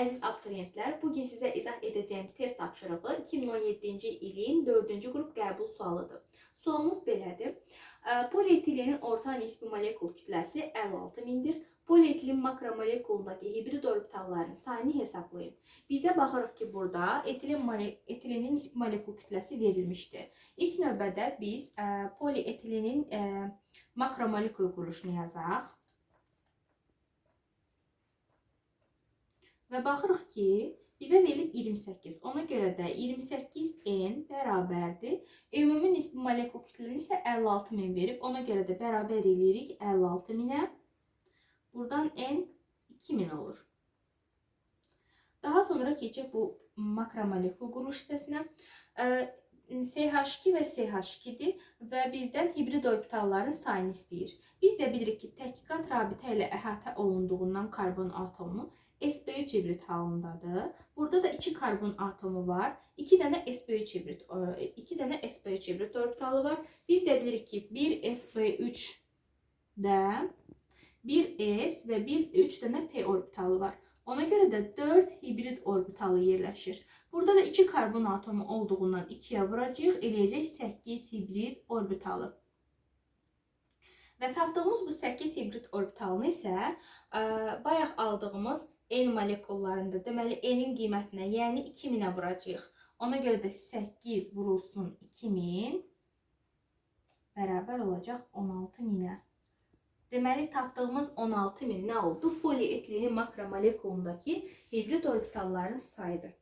əziz abituriyentlər, bu gün sizə izah edəcəyim test tapşırığı 2017-ci ilin 4-cü qrup qəbul sualıdır. Sualımız belədir. Ə, Polietilenin orta nisbi molekul kütləsi 56 mindir. Polietilin makromolekulundakı hibrid orbitalların sayını hesablayın. Bizə baxırıq ki, burada etilin mole etilenin nisbi molekul kütləsi verilmişdir. İlk növbədə biz polietilinin makromolekul quruluşunu yazaq. Və baxırıq ki, bizə verilib 28. Ona görə də 28n bərabərdir. Ümumi nisbi molekul kütlənin isə 56 min verib. Ona görə də bərabər eləyirik 56 minə. Buradan n 2000 olur. Daha sonra keçək bu makromolekul quruluş hissəsinə. Ə, SH2 və SH2-dir və bizdən hibrid orbitalların sayını istəyir. Biz də bilirik ki, təhqiqat rabitə ilə əhatə olunduğundan karbon atomu sp3 hibrid halındadır. Burada da 2 karbon atomu var. 2 dənə sp3 hibrid 2 dənə sp3 hibrid orbitalı var. Biz də bilirik ki, 1 sp3 də 1 s və 1 3 dənə p orbitalı var. Ona görə də 4 hibrid orbitalı yerləşir. Burada da 2 karbon atomu olduğundan 2-yə vuracağıq, eləyəcək 8 hibrid orbitalı. Və tapdığımız bu 8 hibrid orbitalını isə ə, bayaq aldığımız N molekullarında, deməli N-in qiymətinə, yəni 2000-ə vuracağıq. Ona görə də 8 vurulsun 2000 bərabər olacaq 16000-ə. Deməli tapdığımız 16000 nə oldu? Polietilinin makromolekulundakı hibrid orbitalların sayıdır.